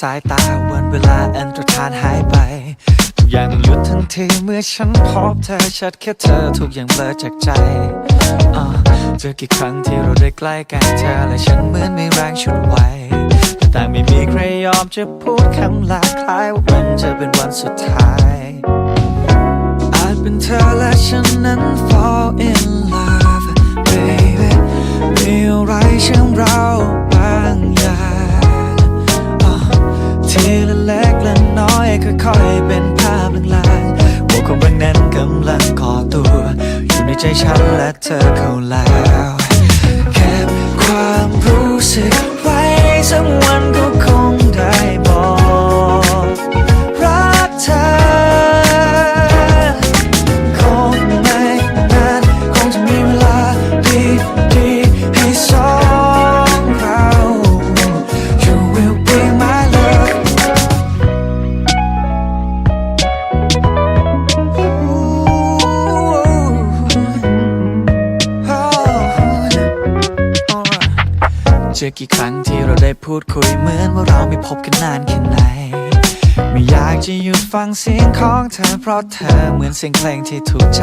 สายตาวันเวลาอันตรธานหายไป ทุกอย่างหยุดทันทีเมื่อฉันพบเธอชัดแค่เธอทุกอย่างเบลอจากใจอ่าเจอกี่ครั้งที่เราได้ใกล้กันเธอและฉันเหมือนไม่แรงชุดไหวแต่ไม่มีใครยอมจะพูดคำลาคล้ายว่ามันจะเป็นวันสุดท้าย อาจเป็นเธอและฉันนั้น fall in love baby มีอะไรเชื่อมเราบางอย่าง ทีละเล็กละน้อยค่อยๆเป็นภาพลางๆว่าความรักนั้นกำลังก่อตัว อยู่ในใจฉันและเธอเข้าแล้วเก็บความรู้สึก งเสียงของเธอเพราะเธอเหมือนเสียงเพลงที่ถูกใจ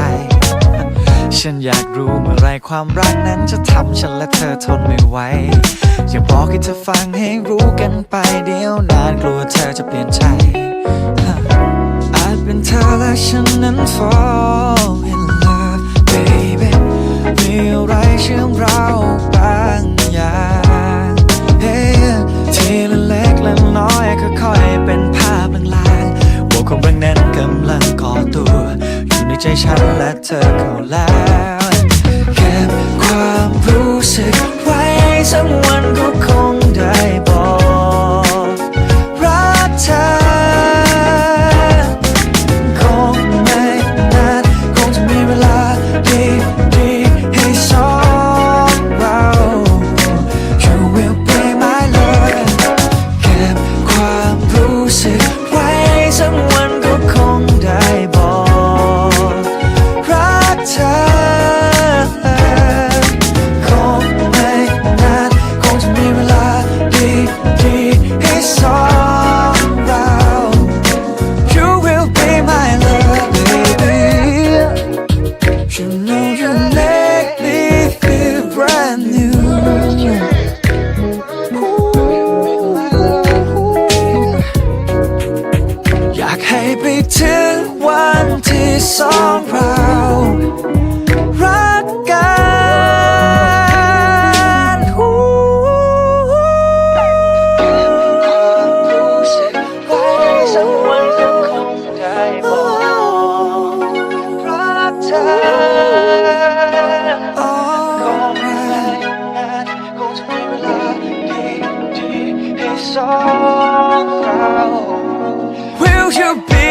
ฉันอยากรู้เมื่อไรความรักนั้นจะทำฉันและเธอทนไม่ไหวอยากบอกให้เธอฟังให้รู้กันไปเดี๋ยวนานกลัวเธอจะเปลี่ยนใจ อาจเป็นเธอและฉันนั้น fall in love baby มีอะไรเชื่อมเราบางอย่าง Hey ทีละเล็กละน้อยค่อยๆเป็นภาพ ความรักนั้นกำลังก่อตัว อยู่ในใจฉันและเธอเข้าแล้วเก็บความรู้สึกไว้สักวันก็คง Will you be?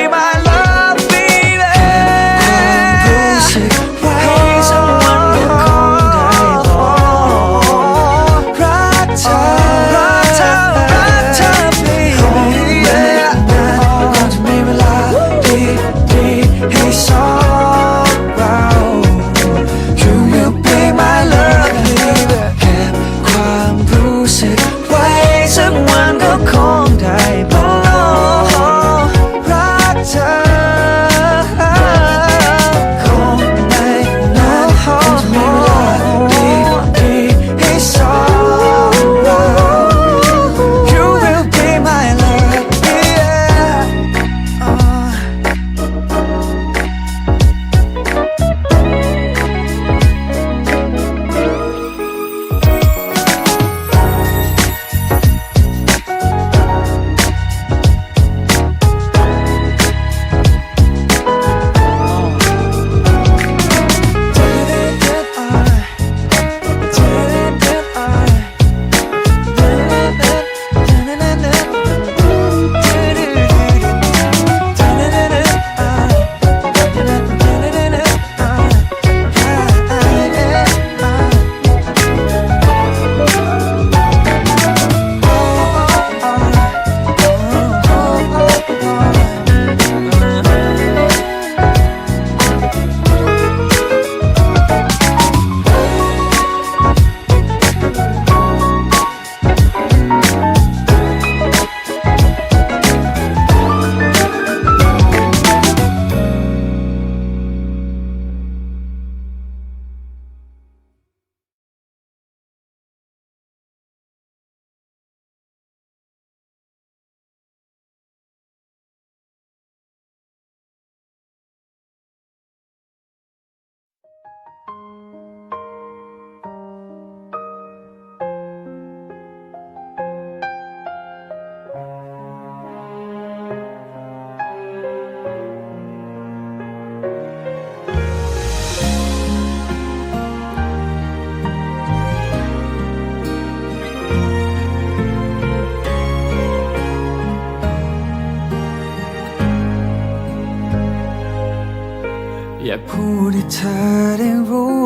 ากพูดให้เธอได้รู้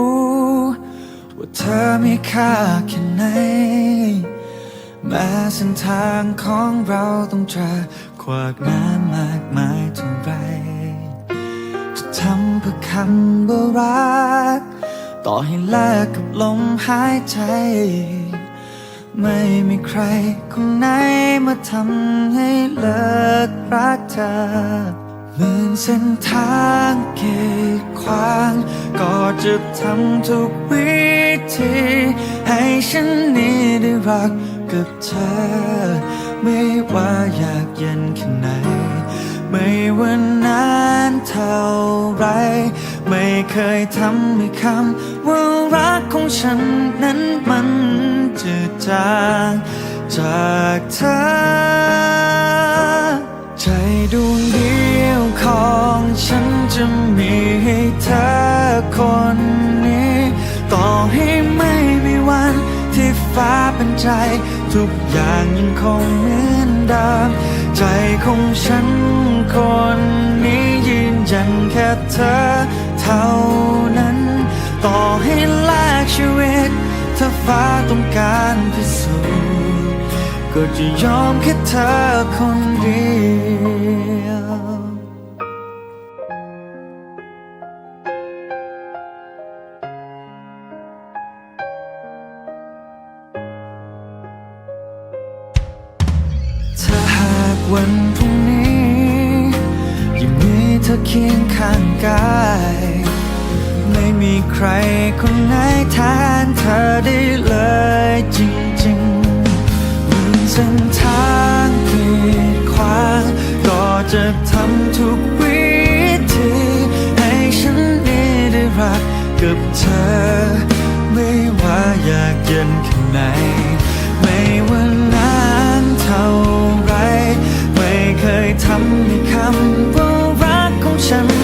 ว่าเธอมีค่าแค่ไหน แม้เส้นทางของเราต้องเจอขวากน้ำมากมายเท่าไร จะทำเพื่อคำว่ารัก ต่อให้แลกกับลมหายใจ ไม่มีใครคนไหนมาทำให้เลิกรักเธอ หมื่นเส้นทางกีดขวาง ก็จะทำทุกวิธี ให้ฉันนี้ได้รักกับเธอ ไม่ว่าอยากเย็นแค่ไหน ไม่ว่านานเท่าไร ไม่เคยทำให้คำว่ารักของฉันนั้นมันจืดจางจากเธอ ใจดวงเดียว ของฉันจะมีให้เธอคนนี้ ต่อให้ไม่มีวันที่ฟ้าเป็นใจ ทุกอย่างยังคงเหมือนเดิมใจของฉันคนนี้ยืนยันแค่เธอเท่านั้น ต่อให้แลกชีวิตถ้าฟ้าต้องการพิสูจน์ก็จะยอมแค่เธอคนเดียว วันพรุ่งนี้ยังมีเธอเคียงข้างกาย ไม่มีใครคนไหนแทนเธอได้เลยจริงๆมีเส้นทางกีดขวางก็จะทำทุกวิธีให้ฉันนี้ได้รักกับเธอ ไม่ว่าอยากเย็นแค่ไหน ยทำให้คำว่ารักของฉันนั้น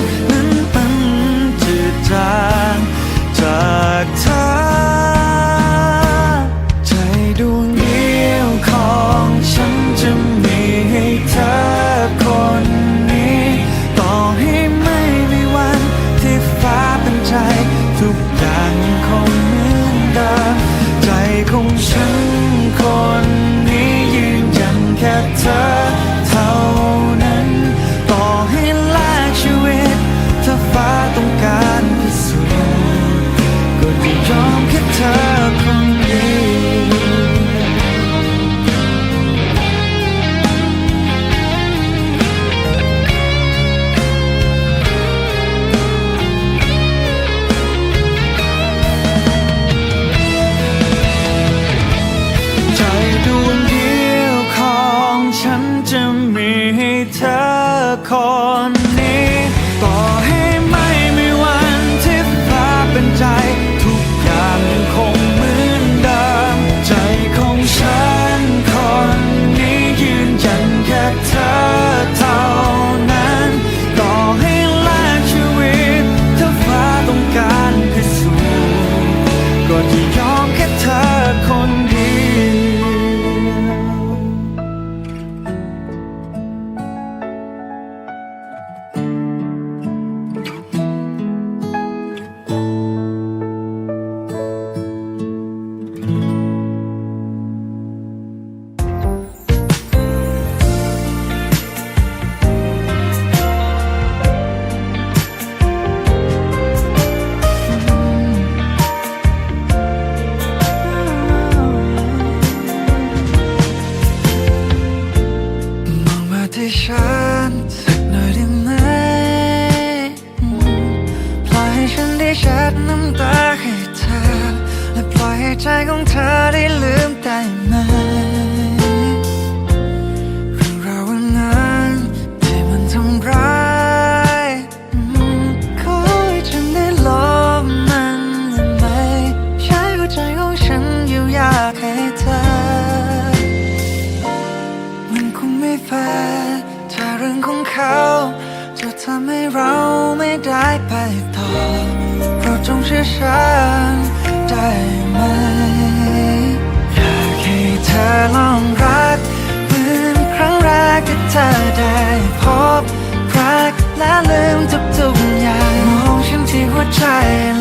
า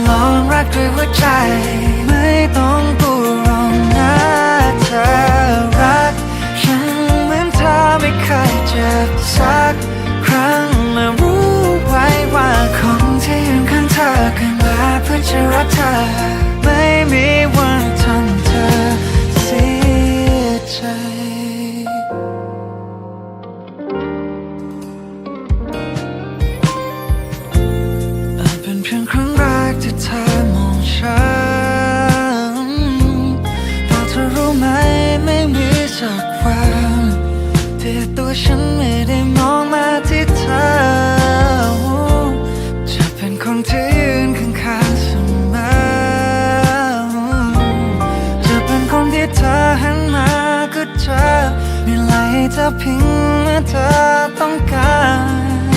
ลองรักด้วยหัวใจ เธอเพิงเมื่อเธอต้องการ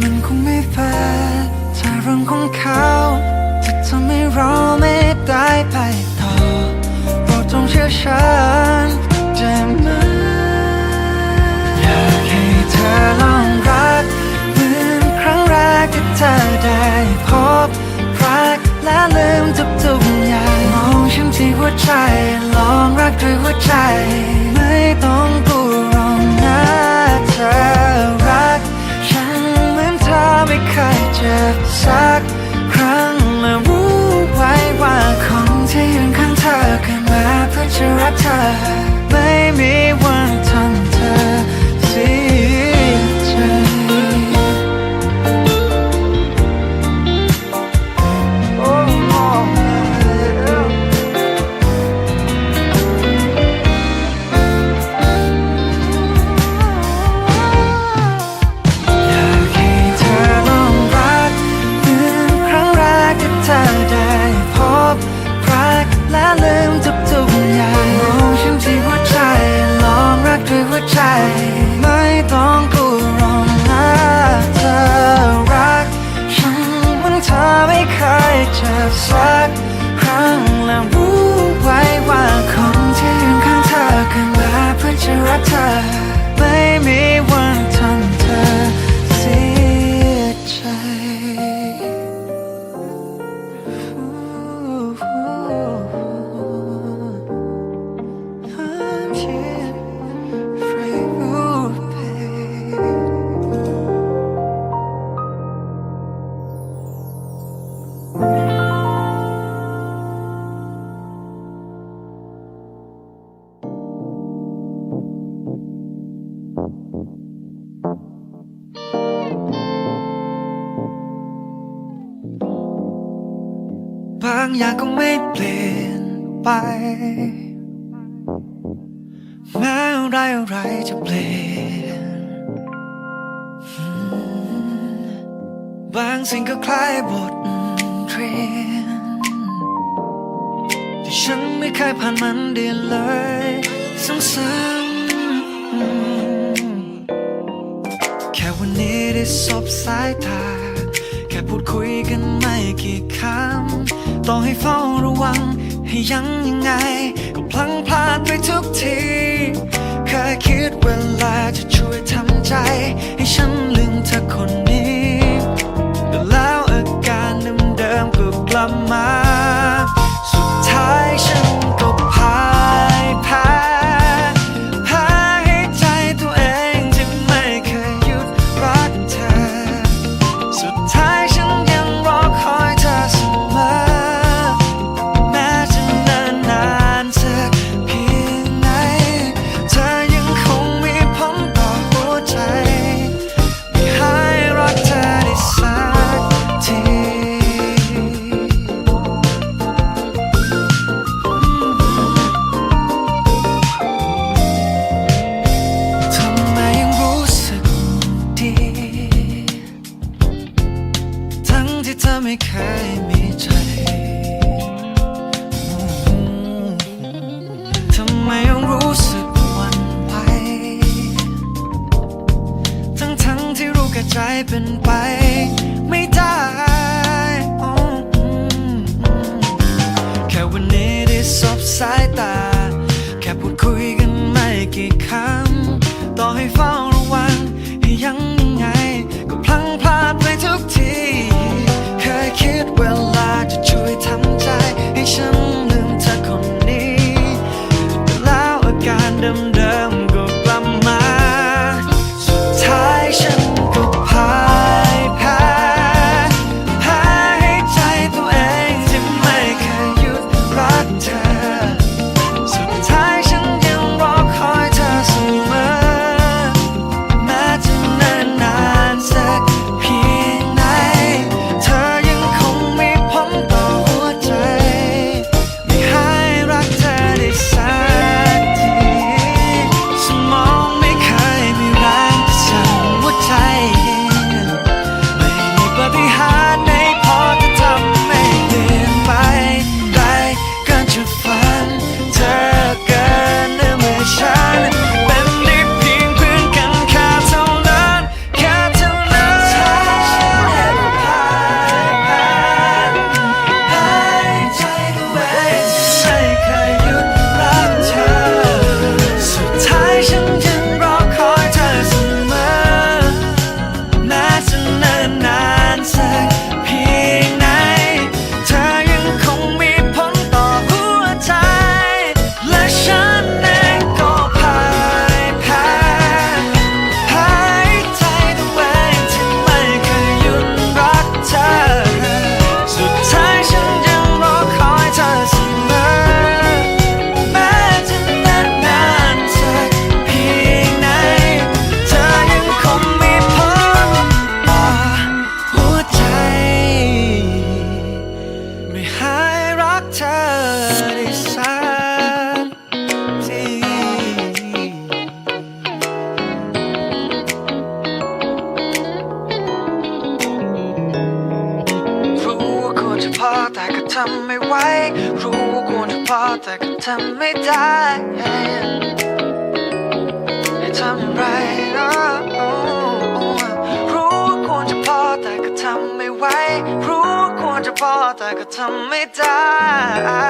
มันคงไม่แฟร์ถ้าเรื่องของเขาจะทำให้เราไม่ได้ไปต่อโปรดจงเชื่อฉันได้ไหมอยากให้เธอลองรักเหมือนครั้งแรกที่เธอได้ วใจ ลองรักด้วยหัวใจ ไม่ต้องกูร้องนะเธอรัก ฉันเหมือนเธอไม่เคยเจ็บสักครั้งและรู้ไว้ว่าคนที่ยืนข้างเธอเกิดมาเพื่อจะรักเธอ ไม่มี สิ่งก็คล้ายบทเรียนที่ฉันไม่เคยผ่านมันเดียเลยซ้ำๆแค่วันนี้ได้สบสายตา แค่พูดคุยกันไม่กี่คำต่องให้เฝ้าระวังให้ยังยังไง ก็พลังพลาดไปทุกทีเคยคิดเวลาจะช่วยทำใจ ให้ฉันลืมเธอคน แล้วอาการเดิมๆก็กลับมาำไม่ได้ให้ทำอย่างไรนะรู้ว่าควรจะพอแต่ก็ทำไม่ไหวรู้ว่าควรจะพอแต่ก็ทำไม่ได้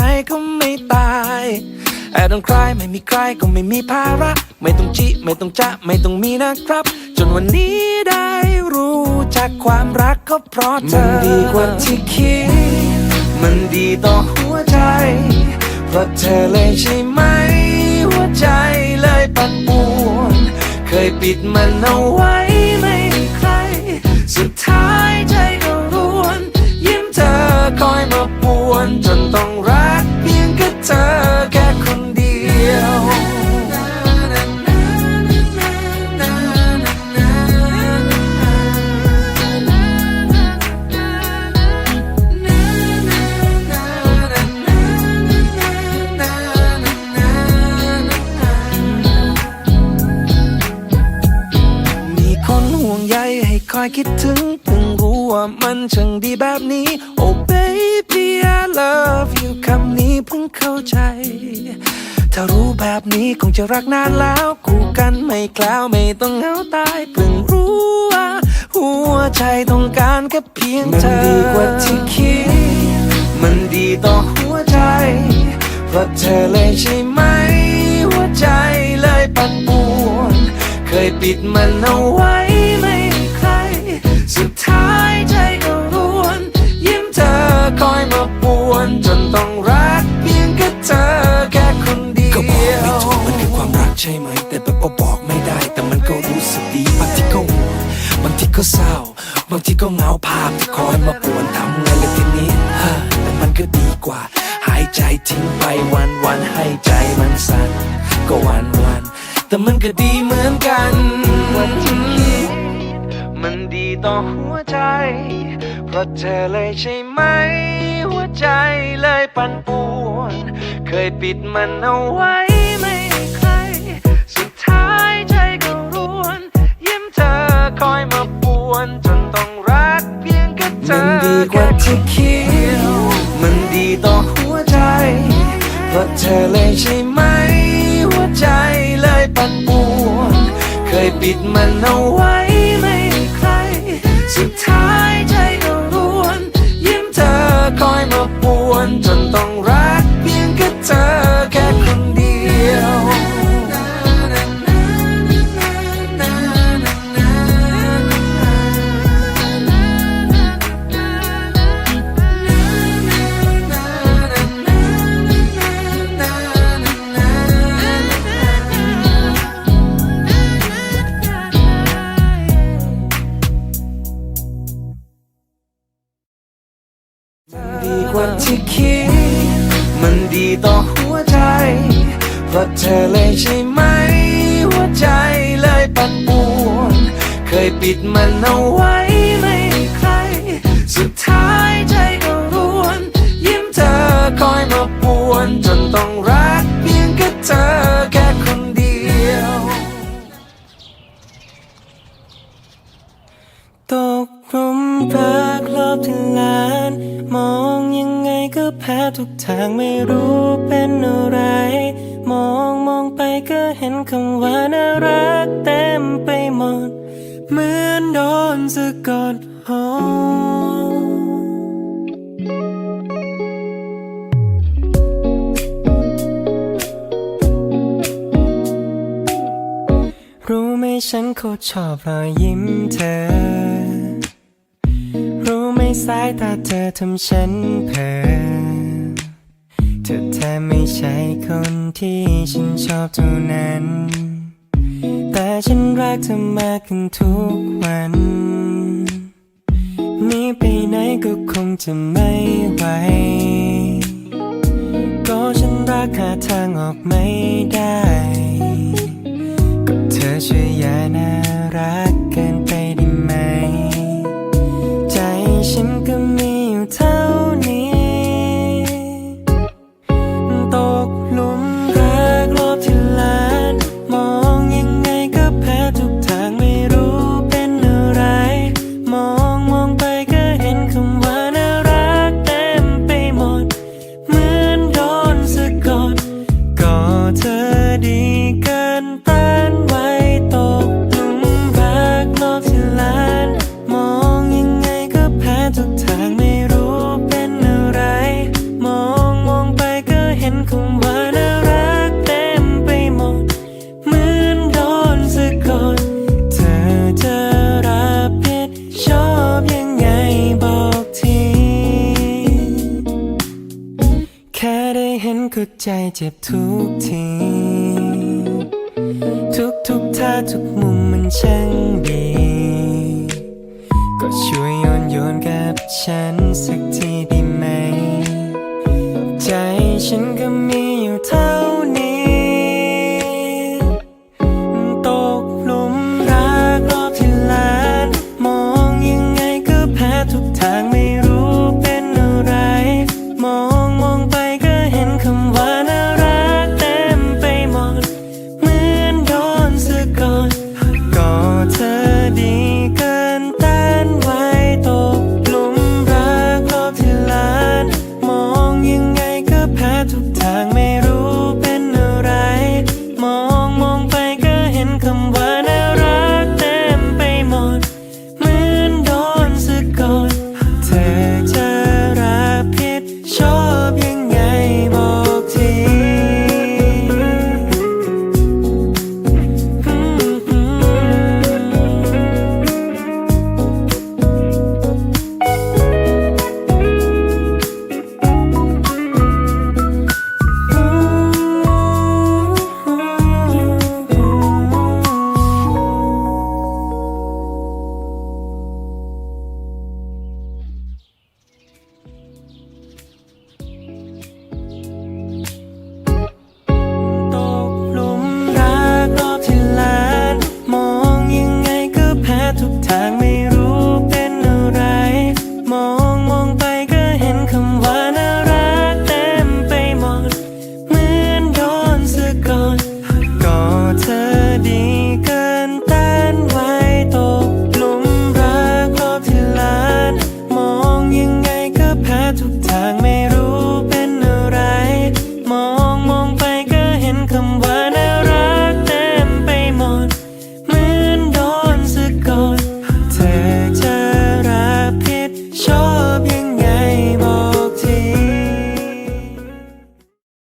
รก็ไม่ตายแอบต้องคลายไม่มีใครก็ไม่มีภาระ ไม่ต้องจิ ไม่ต้องจะไม่ต้องมีนะครับ จนวันนี้ได้รู้จักความรักก็เพราะเธอ มันดีกว่าที่คิด มันดีต่อหัวใจ เพราะเธอเลยใช่ไหม หัวใจเลยปั่นป่วนเคยปิดมันเอาไว้ไม่ให้ใคร สุดท้ายใจก็ร่วน ยิ้มเธอคอยมาป่วนจนต้อง เธอแค่คนเดียว มีคนห่วงใยให้คอยคิดถึงเพิ่งรู้ว่ามันช่างดีแบบนี้ Oh baby I love you คำนี้เพิ่งเข้าใจ ถ้ารู้แบบนี้คงจะรักนานแล้วคู่กันไม่แคล้วไม่ต้องเหงาตายเพิ่งรู้ว่าหัวใจต้องการแค่เพียงเธอ มันดีกว่าที่คิด มันดีต่อหัวใจ เพราะเธอเลยใช่ไหม หัวใจเลยปั่นป่วนเคยปิดมันเอาไว้ไม่ใคร สุดท้ายใจก็รวน ยิ้มเธอคอยมาป วนจนต้องรักเพียงแค่เธอแค่คนเดียวก็บอกไม่ถูกมันคือความรักใช่ไหม แต่แบบก็บอกไม่ได้ แต่มันก็รู้สึกดีบางทีก็ห่วงบางทีก็เศร้า บางทีก็เหงาภาพที่คอยมาป่วนทำไงล่ะทีนี้ฮะแต่มันก็ดีกว่า หายใจทิ้งไปวันวันๆให้ใจมันสั่นก็วันวันๆแต่มันก็ดีเหมือนกัน มันดี ต่อหัวใจ เพราะเธอเลยใช่ไหม หัวใจเลยปั่นป่วน เคยปิดมันเอาไว้ไม่ใคร สุดท้ายใจก็ร่วน ยิ้มเธอคอยมาป่วน จนต้องรักเพียงแค่เธอมันดีกว่าที่คิดมันดีต่อหัวใจ เพราะเธอเลยใช่ไหม หัวใจเลยปั่นป่วน เคยปิดมันเอาไว้ สุดท้ ชอบรอยยิ้มเธอ รู้ไหมสายตาเธอทำฉันเพ้อเธอแทบไม่ใช่คนที่ฉันชอบเท่านั้น แต่ฉันรักเธอมากขึ้นทุกวันนี้ไปไหนก็คงจะไม่ไหวก็ฉันรักหาทางออกไม่ได้ ธอช่วยอย่น่ารัก เจ็บทุ